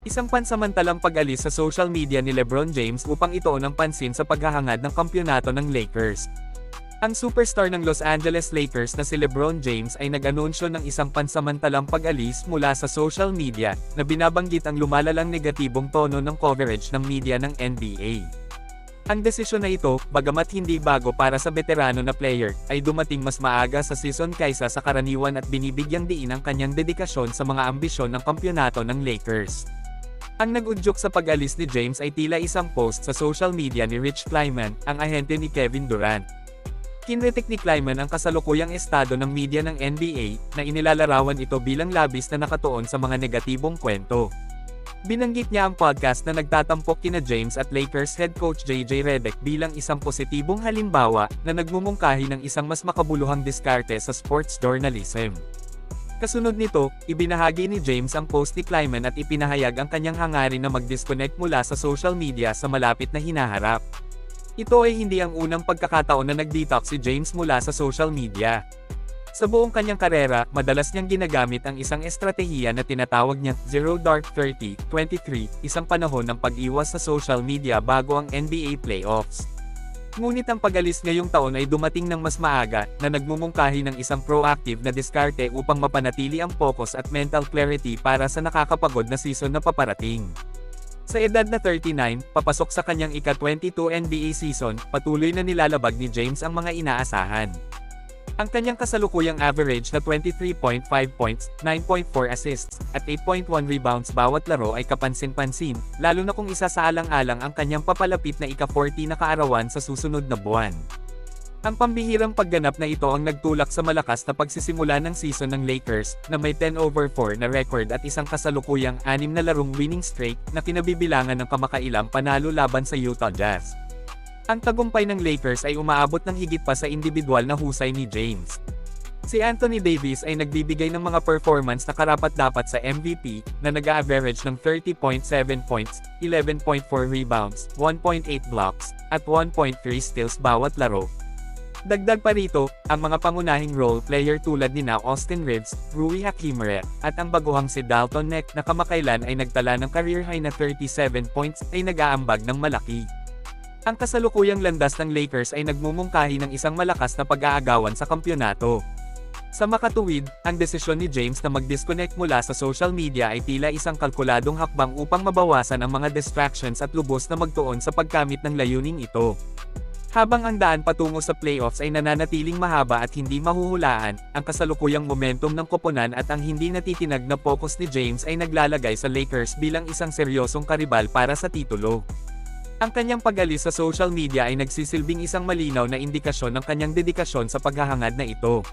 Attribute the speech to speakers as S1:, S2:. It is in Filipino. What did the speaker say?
S1: Isang pansamantalang pag-alis sa social media ni LeBron James upang ituon ang pansin sa paghahangad ng kampyonato ng Lakers. Ang superstar ng Los Angeles Lakers na si LeBron James ay nag-anunsyo ng isang pansamantalang pag-alis mula sa social media na binabanggit ang lumalalang negatibong tono ng coverage ng media ng NBA. Ang desisyon na ito, bagamat hindi bago para sa veterano na player, ay dumating mas maaga sa season kaysa sa karaniwan at binibigyang diin ang kanyang dedikasyon sa mga ambisyon ng kampyonato ng Lakers. Ang nag-udyok sa pag-alis ni James ay tila isang post sa social media ni Rich Kleiman, ang ahente ni Kevin Durant. Kinritik ni Kleiman ang kasalukuyang estado ng media ng NBA, na inilalarawan ito bilang labis na nakatuon sa mga negatibong kwento. Binanggit niya ang podcast na nagtatampok kina James at Lakers head coach JJ Redick bilang isang positibong halimbawa na nagmumungkahi ng isang mas makabuluhang diskarte sa sports journalism. Kasunod nito, ibinahagi ni James ang post ni Kleiman at ipinahayag ang kanyang hangarin na mag-disconnect mula sa social media sa malapit na hinaharap. Ito ay hindi ang unang pagkakataon na nag-detox si James mula sa social media. Sa buong kanyang karera, madalas niyang ginagamit ang isang estratehiya na tinatawag niyang Zero Dark 30, 23, isang panahon ng pag-iwas sa social media bago ang NBA playoffs. Ngunit ang pag-alis ngayong taon ay dumating ng mas maaga, na nagmumungkahi ng isang proactive na diskarte upang mapanatili ang focus at mental clarity para sa nakakapagod na season na paparating. Sa edad na 39, papasok sa kanyang ika-22 NBA season, patuloy na nilalabag ni James ang mga inaasahan. Ang kanyang kasalukuyang average na 23.5 points, 9.4 assists, at 8.1 rebounds bawat laro ay kapansin-pansin, lalo na kung isa sa alang-alang ang kanyang papalapit na ika-40 na kaarawan sa susunod na buwan. Ang pambihirang pagganap na ito ang nagtulak sa malakas na pagsisimula ng season ng Lakers, na may 10 over 4 na record at isang kasalukuyang 6 na larong winning streak, na kinabibilangan ng kamakailang panalo laban sa Utah Jazz. Ang tagumpay ng Lakers ay umaabot ng higit pa sa individual na husay ni James. Si Anthony Davis ay nagbibigay ng mga performance na karapat-dapat sa MVP, na nag-average ng 30.7 points, 11.4 rebounds, 1.8 blocks, at 1.3 steals bawat laro. Dagdag pa rito, ang mga pangunahing role player tulad ni na Austin Reeves, Rui Hachimere, at ang baguhang si Dalton Neck na kamakailan ay nagtala ng career high na 37 points ay nag-aambag ng malaki. Ang kasalukuyang landas ng Lakers ay nagmumungkahi ng isang malakas na pag-aagawan sa kampyonato. Sa makatuwid, ang desisyon ni James na mag-disconnect mula sa social media ay tila isang kalkuladong hakbang upang mabawasan ang mga distractions at lubos na magtuon sa pagkamit ng layuning ito. Habang ang daan patungo sa playoffs ay nananatiling mahaba at hindi mahuhulaan, ang kasalukuyang momentum ng koponan at ang hindi natitinag na focus ni James ay naglalagay sa Lakers bilang isang seryosong karibal para sa titulo. Ang kanyang pag-alis sa social media ay nagsisilbing isang malinaw na indikasyon ng kanyang dedikasyon sa paghahangad na ito.